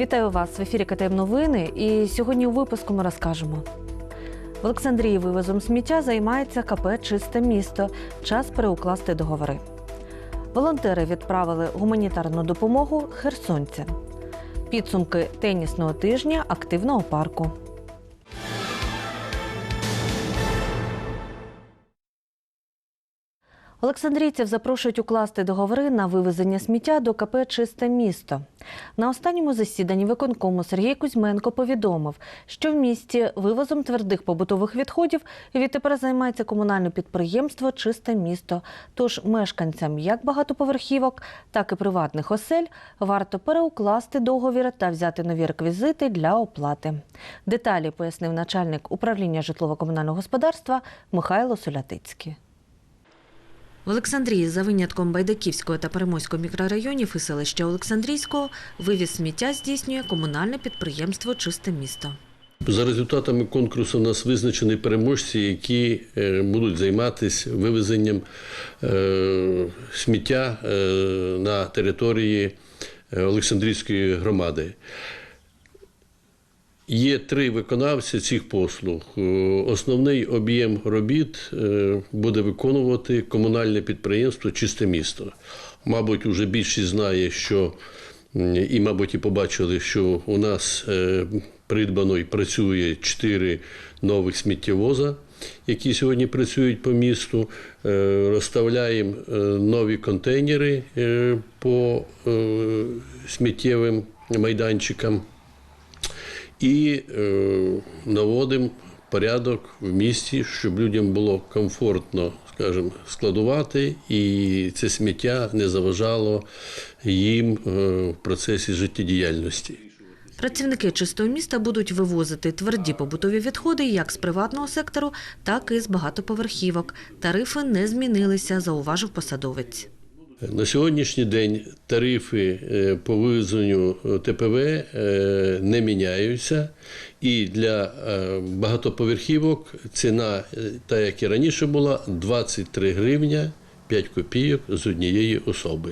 Вітаю вас в ефірі КТМ Новини. І сьогодні у випуску ми розкажемо. В Олександрії вивозом сміття займається КП Чисте місто. Час переукласти договори. Волонтери відправили гуманітарну допомогу херсонцям. Підсумки тенісного тижня активного парку. Олександрійців запрошують укласти договори на вивезення сміття до КП Чисте місто. На останньому засіданні виконкому Сергій Кузьменко повідомив, що в місті вивозом твердих побутових відходів відтепер займається комунальне підприємство Чисте місто. Тож мешканцям як багатоповерхівок, так і приватних осель варто переукласти договір та взяти нові реквізити для оплати. Деталі пояснив начальник управління житлово-комунального господарства Михайло Солятицький. В Олександрії за винятком Байдаківського та Перемойського мікрорайонів і селища Олександрійського вивіз сміття здійснює комунальне підприємство Чисте місто. За результатами конкурсу у нас визначені переможці, які е, будуть займатися вивезенням е, сміття е, на території Олександрійської громади. Є три виконавці цих послуг. Е, Основний об'єм робіт е, буде виконувати комунальне підприємство Чисте місто. Мабуть, вже більшість знає, що і, мабуть, і побачили, що у нас е, придбано і працює чотири нових сміттєвоза, які сьогодні працюють по місту. Розставляємо нові контейнери по сміттєвим майданчикам і е, наводимо порядок в місті, щоб людям було комфортно, скажімо, складувати, і це сміття не заважало їм е, в процесі життєдіяльності. Працівники чистого міста будуть вивозити тверді побутові відходи як з приватного сектору, так і з багатоповерхівок. Тарифи не змінилися, зауважив посадовець. На сьогоднішній день тарифи е, по вивезенню е, ТПВ е, не міняються, і для багатоповерхівок ціна, та як і раніше була, 23 гривня 5 копійок з однієї особи.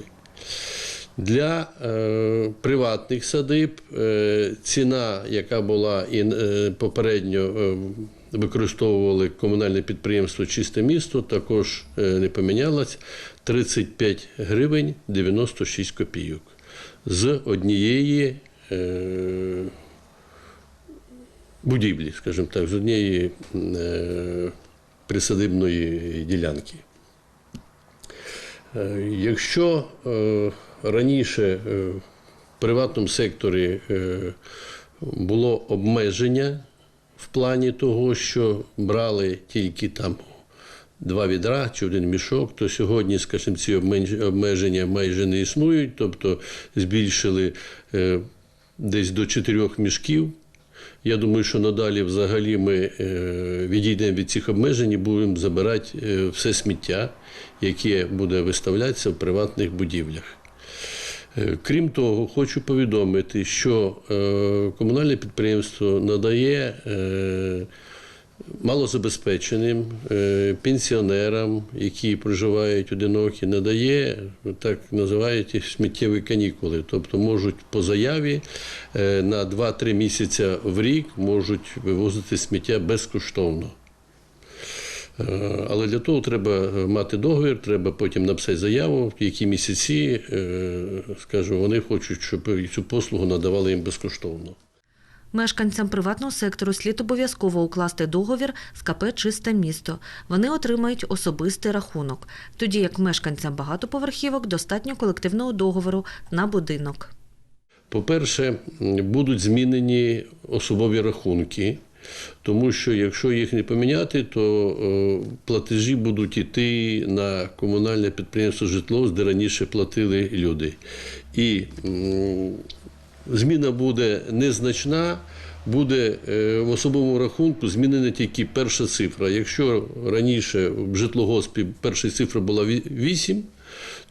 Для е, приватних садиб е, ціна, яка була і е, попередньо е, використовували комунальне підприємство Чисте місто, також е, не помінялась 35 гривень 96 копійок з однієї е, будівлі, скажімо так, з однієї е, присадибної ділянки. Якщо раніше в приватному секторі було обмеження в плані того, що брали тільки там два відра чи один мішок, то сьогодні, скажімо, ці обмеження майже не існують, тобто збільшили е, десь до чотирьох мішків. Я думаю, що надалі взагалі ми е, відійдемо від цих обмежень і будемо забирати е, все сміття, яке буде виставлятися в приватних будівлях. Е, Крім того, хочу повідомити, що е, комунальне підприємство надає е, малозабезпеченим пенсіонерам, які проживають одинокі, надає так називають сміттєві канікули. Тобто можуть по заяві на 2-3 місяці в рік можуть вивозити сміття безкоштовно. Е, Але для того треба мати договір, треба потім написати заяву, в які місяці, е, скажу, вони хочуть, щоб цю послугу надавали їм безкоштовно. Мешканцям приватного сектору слід обов'язково укласти договір з КП Чисте місто. Вони отримають особистий рахунок, тоді як мешканцям багатоповерхівок достатньо колективного договору на будинок. По-перше, будуть змінені особові рахунки, тому що якщо їх не поміняти, то е, платежі будуть йти на комунальне підприємство житло, де раніше платили люди. І зміна буде незначна. Буде е, в особовому рахунку змінена тільки перша цифра. Якщо раніше в житлогоспі перша цифра була 8,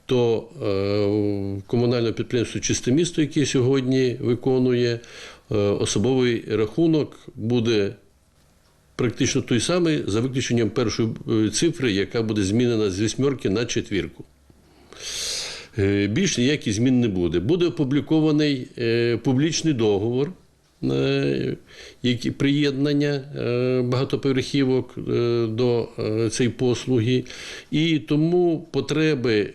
то е, комунальне підприємство Чисте місто, яке сьогодні виконує е, особовий рахунок, буде практично той самий, за виключенням першої е, цифри, яка буде змінена з вісьмерки на четвірку. Більш ніяких змін не буде. Буде опублікований публічний договор. Е, які приєднання е, багатоповерхівок е, до цієї послуги, і тому потреби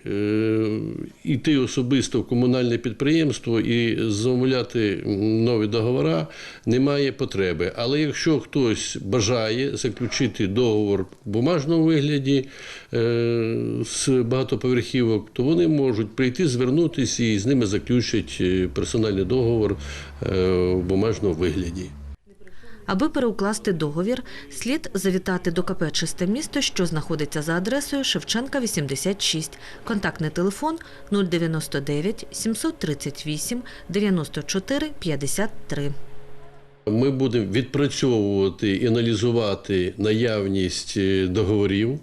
йти особисто в комунальне підприємство і замовляти нові договори немає потреби. Але якщо хтось бажає заключити договор в бумажному вигляді з багатоповерхівок, то вони можуть прийти, звернутися і з ними заключать персональний договор в бумажному вигляді. Аби переукласти договір, слід завітати до КП «Чисте місто», що знаходиться за адресою Шевченка, 86. Контактний телефон 099 738 94 53. Ми будемо відпрацьовувати і аналізувати наявність е, договорів.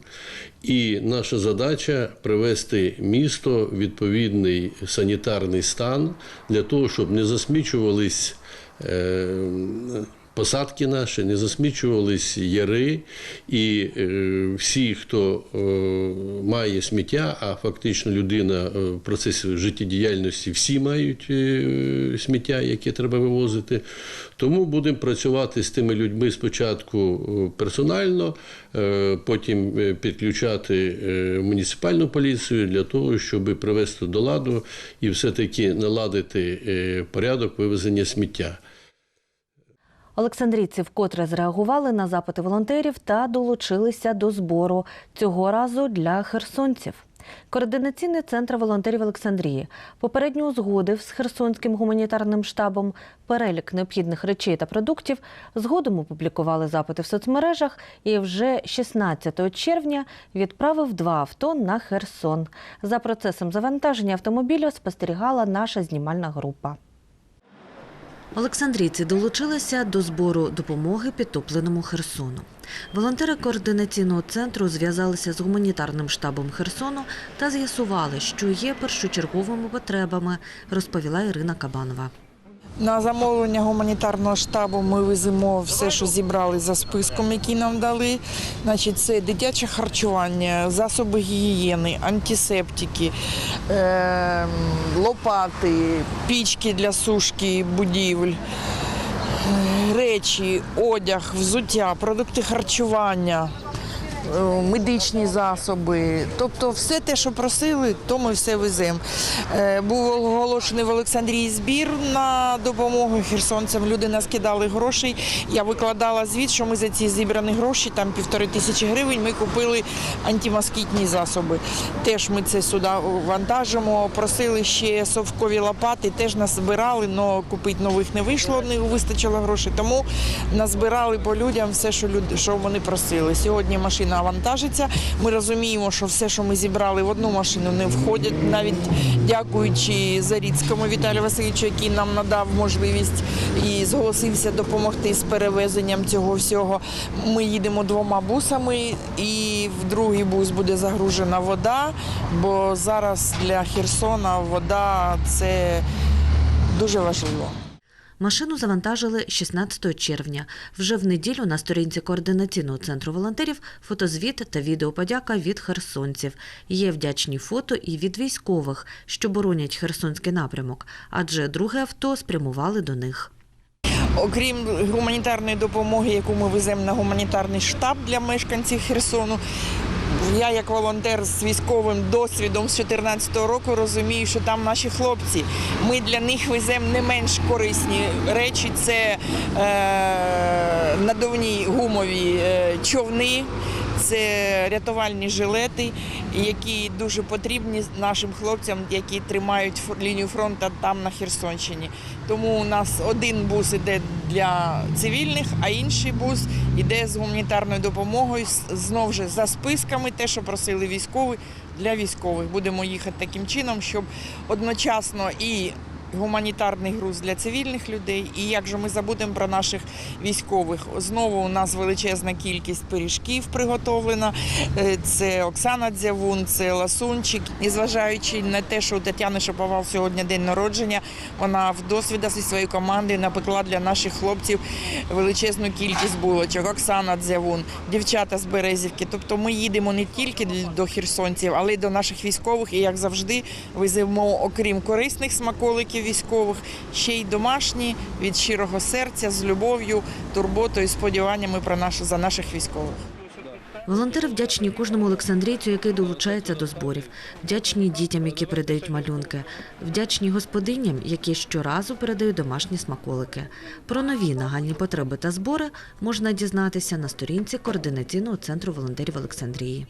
І наша задача привести місто в відповідний санітарний стан для того, щоб не засмічувались е, посадки наші, не засмічувались яри, і е, всі, хто е, має сміття, а фактично людина е, в процесі життєдіяльності всі мають сміття, яке треба вивозити. Тому будемо працювати з тими людьми спочатку персонально, потім підключати муніципальну поліцію для того, щоб привести до ладу і все-таки наладити порядок вивезення сміття. Олександрійці вкотре зреагували на запити волонтерів та долучилися до збору цього разу для херсонців. Координаційний центр волонтерів Олександрії попередньо узгодив з Херсонським гуманітарним штабом перелік необхідних речей та продуктів. Згодом опублікували запити в соцмережах і вже 16 червня відправив два авто на Херсон. За процесом завантаження автомобілю спостерігала наша знімальна група. Олександрійці долучилися до збору допомоги підтопленому Херсону. Волонтери координаційного центру зв'язалися з гуманітарним штабом Херсону та з'ясували, що є першочерговими потребами, розповіла Ірина Кабанова. На замовлення гуманітарного штабу ми веземо все, що зібрали за списком, який нам дали. Значить, це дитяче харчування, засоби гігієни, антисептики, е- лопати, пічки для сушки будівель, е, речі, одяг, взуття, продукти харчування. Е, Медичні засоби, тобто все те, що просили, то ми все веземо. Е, Був оголошений в Олександрії збір на допомогу херсонцям. Люди нас кидали грошей. Я викладала звіт, що ми за ці зібрані гроші, там півтори тисячі гривень, ми купили антимоскітні засоби. Теж ми це сюди вантажимо. Просили ще совкові лопати, теж назбирали, але купити нових не вийшло, не вистачило грошей. Тому назбирали по людям все, що люди, що вони просили. Сьогодні машина вантажиться. Ми розуміємо, що все, що ми зібрали в одну машину, не входять. Навіть дякуючи Зарідському Віталію Васильовичу, який нам надав можливість і зголосився допомогти з перевезенням цього всього. Ми їдемо двома бусами, і в другий бус буде загружена вода, бо зараз для Херсона вода це дуже важливо. Машину завантажили 16 червня. Вже в неділю на сторінці координаційного центру волонтерів фотозвіт та відеоподяка від херсонців. Є вдячні фото і від військових, що боронять херсонський напрямок, адже друге авто спрямували до них. Окрім гуманітарної допомоги, яку ми веземо на гуманітарний штаб для мешканців Херсону. Я, як волонтер з військовим досвідом з 2014 року, розумію, що там наші хлопці. Ми для них веземо не менш корисні речі. Це е, надувні гумові е, човни, це рятувальні жилети, які дуже потрібні нашим хлопцям, які тримають лінію фронту там на Херсонщині. Тому у нас один бус іде для цивільних, а інший бус іде з гуманітарною допомогою, з- знов же за списками, те, що просили військові, для військових. Будемо їхати таким чином, щоб одночасно і гуманітарний груз для цивільних людей. І як же ми забудемо про наших військових? Знову у нас величезна кількість пиріжків приготовлена. Е, Це Оксана Дзявун, це Ласунчик. Незважаючи на те, що у Тетяни Шаповал сьогодні день народження, вона в досвіда зі своєю командою напекла для наших хлопців величезну кількість булочок. Оксана Дзявун, дівчата з Березівки. Тобто ми їдемо не тільки до херсонців, але й до наших військових. І як завжди, веземо, окрім корисних смаколиків військових, ще й домашні від щирого серця з любов'ю, турботою, сподіваннями про наші за наших військових. Волонтери вдячні кожному олександрійцю, який долучається до зборів, вдячні дітям, які передають малюнки, вдячні господиням, які щоразу передають домашні смаколики. Про нові нагальні потреби та збори можна дізнатися на сторінці координаційного центру волонтерів Олександрії.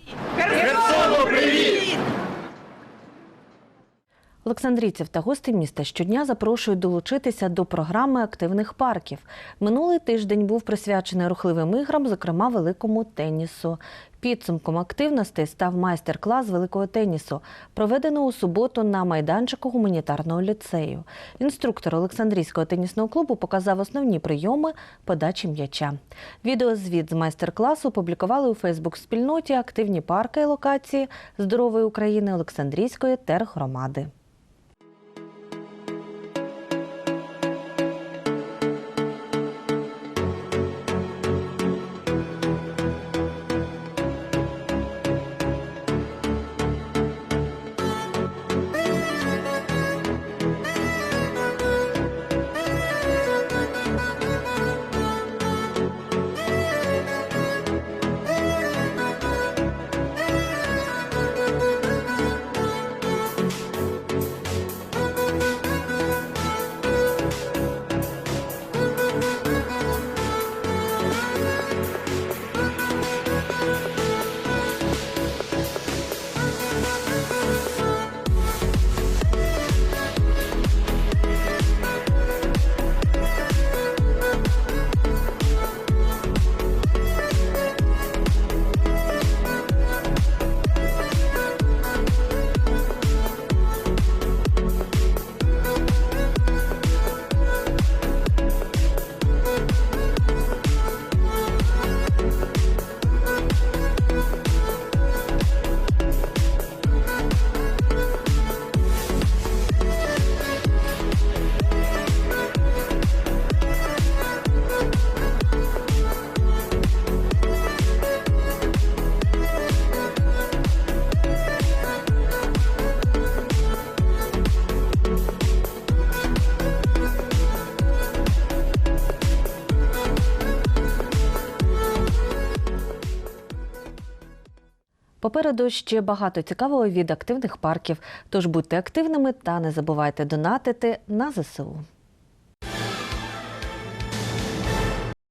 Олександрійців та гостей міста щодня запрошують долучитися до програми активних парків. Минулий тиждень був присвячений рухливим іграм, зокрема великому тенісу. Підсумком активностей став майстер-клас великого тенісу, проведений у суботу на майданчику гуманітарного ліцею. Інструктор Олександрійського тенісного клубу показав основні прийоми подачі м'яча. Відеозвіт з майстер-класу опублікували у Фейсбук-спільноті активні парки і локації здорової України Олександрійської тергромади. Попереду ще багато цікавого від активних парків. Тож будьте активними та не забувайте донатити на ЗСУ.